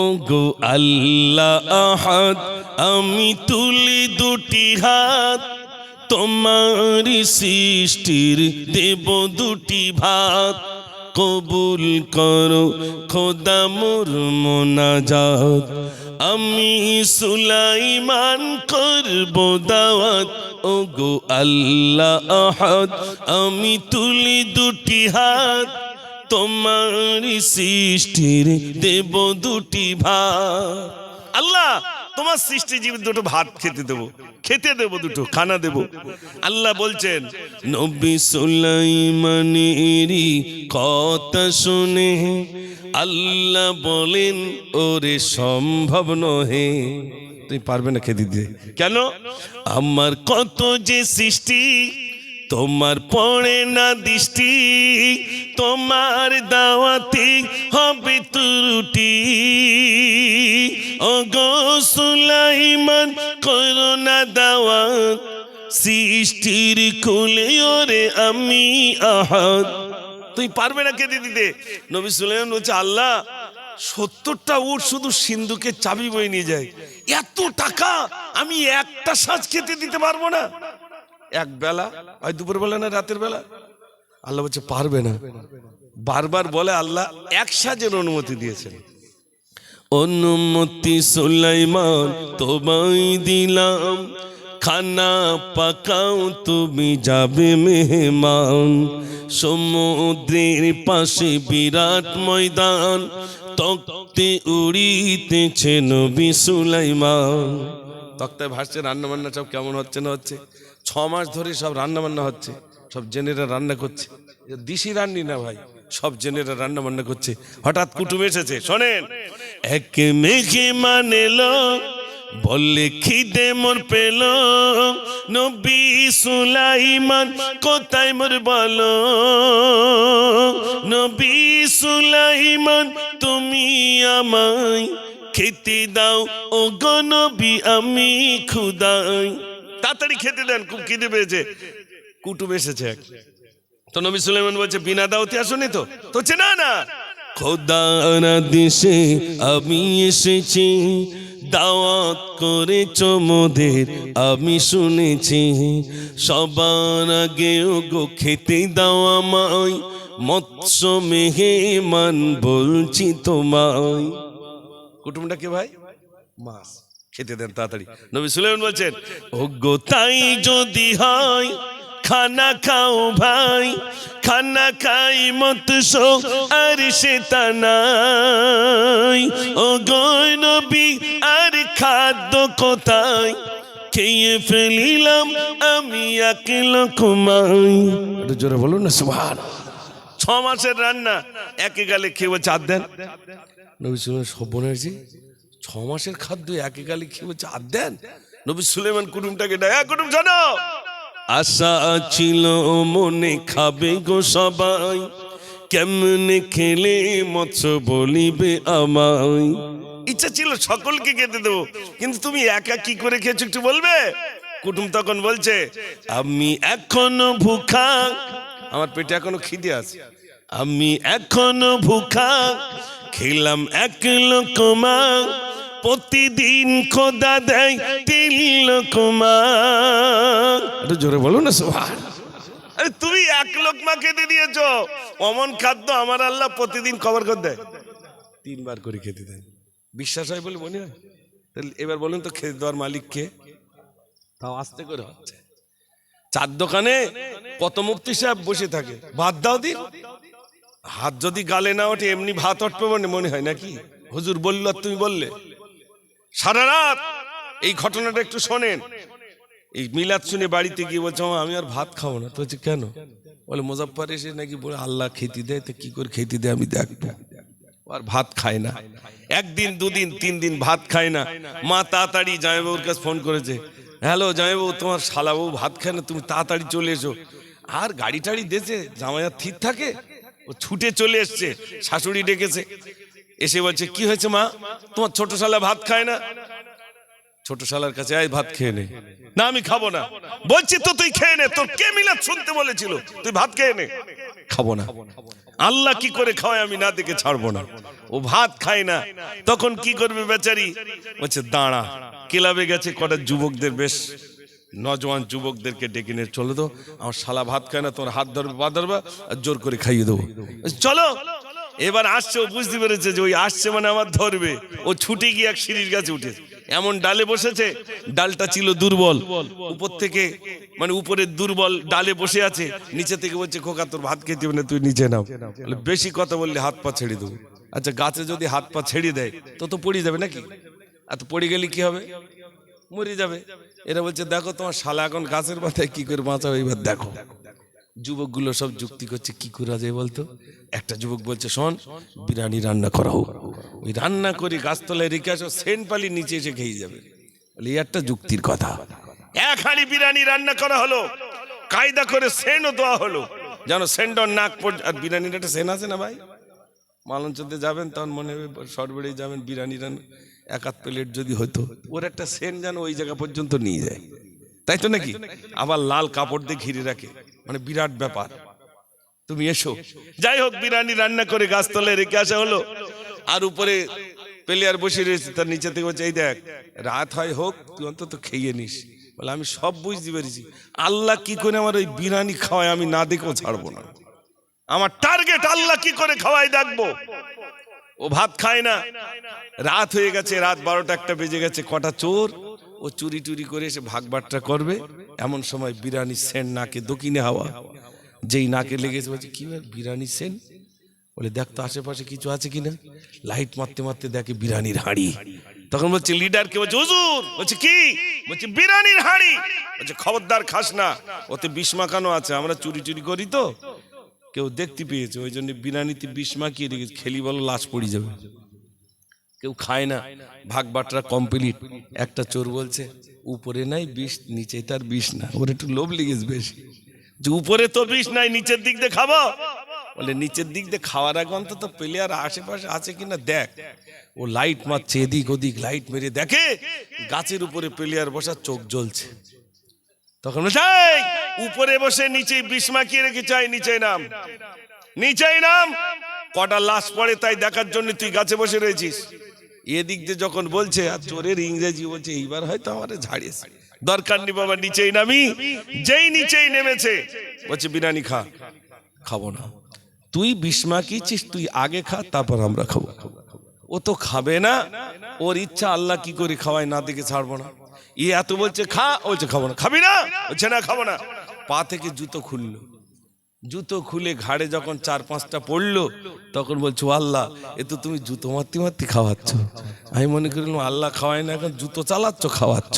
ও গো আল্লাহ আহাদ, আমি তুলি দুটি হাত তোমার সৃষ্টির দেব দুটি ভাত। কবুল করো খোদা মোর মোনাজাত, আমি সুলাইমান করব দাওয়াত। ও গো আল্লাহ আহাদ, আমি তুলি দুটি হাত তোমার সৃষ্টির দেব দুটি ভাত। আল্লাহ, তোমার সৃষ্টি জীব দুটো ভাত খেতে দেবো। খেতে দেবো দুটো, খানা দেব। আল্লাহ বলছেন, নবী সুলাইমানেরই কথা শুনে আল্লাহ বলেন, ওরে সম্ভব নহে। তুই পারবে না খেতে দিতে। কেন? আমার কত যে সৃষ্টি তোমার পড়ে না দৃষ্টি, তোমার দাওয়াতে হবে ত্রুটি। ও গো সুলাইমান, করোনা দাওয়াত, সৃষ্টির কুলে ওরে আমি আহাদ তুই পারবে না খেতে দিতে। নবী সুলাইমান বলছে, আল্লাহ, সত্তরটা উট শুধু সিন্ধুকে চাবি বই নিয়ে যায়। এত টাকা আমি একটা সাজ খেতে দিতে পারব না। এক বেলা হয় দুপুর বেলা না রাতের বেলা? আল্লাহ বলছে, পারবে না। বারবার বলে আল্লাহ এক সাজের অনুমতি দিয়েছেন। অনুমতি সুলাইমান, তোমায় দিলাম। খানা পাকাও, তুমি যাবে মেহমান। সমুদ্রের পাশে বিরাট ময়দান, তক্তে উড়িতেছে নবী সুলাইমান। তক্তায় ভাসছে রান্না বান্না সব কেমন হচ্ছে না হচ্ছে? ছ মাস ধরে সব রান্না বান্না হচ্ছে, সব জেনেরা রান্না করছে। দিশি রান্নি না ভাই, সব জেনেরা রান্না বান্না করছে। হঠাৎ কুটুম এসেছে, শোনেন। এক মেঘে মানেল, বললে খিদে মোর পেল। নবী সুলাইমান, কোথায় মোর বলো? নবী সুলাইমান, তুমি আমায় খেতে দাও। ও গো নবী, আমি খুদাই। তাড়াতাড়ি খেতে দেন, খুব খিদে পেয়েছে। কুটুম এসেছে। তো নবী সুলাইমান বলছে, বিনা দাওতে আসনি তো? তো হচ্ছে না খোদারা দেশে আমি এসেছি। দাওয়াত করে চমদের আমি শুনেছি। সবার আগে ও গো খেতে দাও আমায়। মৎস্য মেহেমান বলছি তোমায়। কুটুমটা কে ভাই? মাছ। খেতে দেন তাড়াতাড়ি। নবী সুলাইমান বলছেন গো তাই যদি হয় খানা খাও ভাই খানা খাই মৎস্য আর সে তা নাই। ও গো নবী আর খাদ্য কোথায়? খেয়ে ফেলিলাম আমি এক লোকমাই একটু জোরে বলুন না সুভান ছ মাসের রান্না একে গালে খেয়ে চার দেন। নবী সুলেমান হয়েছে ছ মাসের খাদ্য একে গালে খেয়ে চার দেন? নবী সুলেমান কুটুমটাকে "এ কুটুম জানো? আশা ছিল মনে খাবে গো সবাই কেমনে খেলে মৎস্য বলিবে আমায়। ইচ্ছা ছিল সকলকে খেতে দেবো কিন্তু তুমি একা কি করে খেয়েছো একটু বলবে? কুটুম তখন বলছে আমি এখনও ভুখা। আমার পেটে এখনও খিদে আছে। আমি এখনও ভুখা। খেলাম এক লোকমা প্রতিদিন খোদা দেয় তিন লোকমা একটু জোরে বলো না সোহান আরে তুমি এক লোকমা খেতে দিয়েছ। অমন খাদ্য আমার আল্লাহ প্রতিদিন কভার করে দেয়। তিনবার করে খেতে দেন বিশ্বাস হয় বলে মনে হয়? তাহলে এবার বলুন তো খেতে দেওয়ার মালিক কে? তাও আস্তে করে হচ্ছে। চার দোকানে কত মুক্তি সাহেব বসে থাকে? ভাত দাও দিন। হাত যদি গালে না ওঠে এমনি ভাত উঠবে মনে মনে হয় নাকি? হুজুর বলল তুমি বললে? সারা রাত এই ঘটনাটা একটু শোনেন। এই মিলাদ শুনে বাড়িতে গিয়ে বলছে "আমা, আর ভাত খাব না। তো কেন? বলে মোজাফর এসে নাকি বলে আল্লাহ খেতে দেয় তো কি করে খেতে দেয় আমি দেখব আর ভাত খায় না। একদিন দুদিন তিন দিন ভাত খায় না। মা তাড়াতাড়ি জামাইবাবুর কাছে ফোন করেছে হ্যালো জামাইবাবু তোমার শালাবাবু ভাত খায় না তুমি তাড়াতাড়ি চলে এসো। আর গাড়ি টাড়ি দিয়েছে জামাই আর থির থাকে? ও ছুটে চলে এসছে, শাশুড়ি ডেকেছে। এসে বলছে, কি হয়েছে মা? তোমার ছোট শালা ভাত খায় না? ছোট শালার কাছে, আয়, ভাত খেয়ে নে। না, আমি খাব না। বলছি তো তুই খেয়ে নে, তোর কে মিলাদ শুনতে বলেছিল? তুই ভাত খেয়ে নে। খাব না। আল্লাহ কি করে খাওয়ায় আমি না দেখে ছাড়বো না। ও ভাত খায় না। তখন কি করবে বেচারি? বলছে, দাঁড়া। ক্লাবে গেছে কটা যুবকদের বেশ। নজওয়ান যুবকদেরকে ডেকে নিয়ে চলে তো আমার শালা ভাত খায় না, তোমার হাত ধরবে, পা ধরবে আর জোর করে খাইয়ে দেবো। চলো, এবার আসছে, ও বুঝতে পেরেছে যে ওই আসছে মানে আমার ধরবে। ও ছুটে গিয়ে এক সিঁড়ির গাছে উঠেছে। এমন ডালে বসেছে, ডালটা ছিল দুর্বল। উপর থেকে মানে উপরে দুর্বল ডালে বসে আছে, নিচে থেকে বলছে, খোকা, তোর ভাত খেতে না, তুই নিচে নাও বেশি কথা বললে হাত পা ছেড়ে দেবো। আচ্ছা গাছে যদি হাত পা ছেড়ে দেয়, তো তো পড়ে যাবে নাকি? আর তো পড়ে গেলে কি হবে? মরে যাবে। এরা বলছে, দেখো তোমার শালা এখন গাছের মাথায় কি করে বাঁচাবে? এবার দেখো, যুবকগুলো সব যুক্তি করছে, কি করা যায় বলতো? একটা যুবক বলছে, শোন, বিরিয়ানি রান্না করা হোক। ওই রান্না করে গাছতলায় রেখে আসো, সেন্ট পালি নিচে এসে খেয়ে যাবে। বলে একটা যুক্তির কথা। এক হাঁড়ি বিরিয়ানি রান্না করা হলো, কায়দা করে সেনও দেওয়া হলো। যেন সেন্ডর নাক পর্য- আর বিরিয়ানির একটা সেন আছে না ভাই? মালঞ্চতে যাবেন, তখন মনে হবে সরবেড়ে যাবেন, বিরিয়ানি রান এক আধ প্লেট যদি হতো ওর একটা সেন যেন ওই জায়গা পর্যন্ত নিয়ে যায়। তাই তো নাকি? আবার লাল কাপড় দিয়ে ঘিরে রাখে। মানে বিরাট ব্যাপার। তুমি এসো। যাই হোক, বিরিয়ানি রান্না করে গাছতলায় রেখে আসা হলো। আর উপরে প্লেয়ার বসে রয়েছে, তার নিচে থেকে বলছে, এই দেখ, রাত হয় হোক, তুই অন্তত খেয়ে নিস। বলে, আমি সব বুঝতে পেরেছি। আল্লাহ কি করে আমার ওই বিরিয়ানি খাওয়ায়, আমি না দেখেও ছাড়বো না। আমার টার্গেট আল্লাহ কি করে খাওয়াই দেখব? ও ভাত খায় না। রাত হয়ে গেছে, রাত বারোটা একটা বেজে গেছে, কটা চোর। ও চুরি টুরি করে এসে ভাগ বাট্টা করবে। এমন সময় বিরিয়ানি সেন নাকে দক্ষিণে হাওয়া। যেই নাকে লেগেছে, বলছে, কি বিরিয়ানি সেন? বলে, দেখ তো আশেপাশে কিছু আছে কিনা লাইট মারতে মারতে দেখে বিরিয়ানির হাঁড়ি। তখন বলছে, লিডার কে? বলছে, হুজুর! বলছে, কি? বলছে বিরিয়ানির হাঁড়ি! বলছে, খবরদার খাস না। ওতে বিষ মাখানো আছে, আমরা চুরি চুরি করি তো। কেউ দেখতে পেয়েছে, ওই জন্য বিরিয়ানিতে বিষ মাখিয়ে রেখেছে খেলি বলো, লাশ পড়ে যাবে। কেউ খায় না, ভাগ বাটরা কমপ্লিট একটা চোর বলছে, উপরে নাই বিষ, নিচে তার বিষ না। ওর একটু লোভ লেগেছে বেশি। যে উপরে তো বিষ নাই, নিচের দিক দিয়ে খাব? বলে, নিচের দিক দিয়ে খাওয়ার আগে অন্তত প্লেয়ার আশেপাশে আছে কিনা দেখ। ও লাইট মারছে এদিক ওদিক লাইট মেরে দেখে গাছের উপরে প্লেয়ার বসা চোখ জ্বলছে। তখন উপরে বসে নিচে বিষ মাখিয়ে রেখে চাই, নিচে নাম। নিচে নাম। কটা লাশ পড়ে তাই দেখার জন্য তুই গাছে বসে রয়েছিস। এদিক দিয়ে যখন বলছে, আর চোরের ইংরেজি বলছে, এইবার হয়তো আমারে ঝাড়িয়েছে। দরকার নেই বাবা, নিচেই নামি। যেই নিচেই নেমেছে। বলছে, বিরিয়ানি খা, খাব না। তুই বিষ মাখিয়েছিস, তুই আগে খা, তারপর আমরা খাব। ও তো খাবে না। ওর ইচ্ছা আল্লাহ কি করে খাওয়ায়, না দেখে ছাড়বো না। ই এত বলছে, খা। বলছে, খাব না। খাবি না? বলছে, না, খাব না। পা থেকে জুতো খুললো। জুতো খুলে ঘাড়ে যখন চার পাঁচটা পড়ল, তখন বলছো আল্লাহ, এ তো তুমি জুতো মারতে মারতে খাওয়াচ্ছ। আমি মনে করলাম, আল্লাহ খাওয়াই না, এখন জুতো চালাচ্ছ, খাওয়াচ্ছ।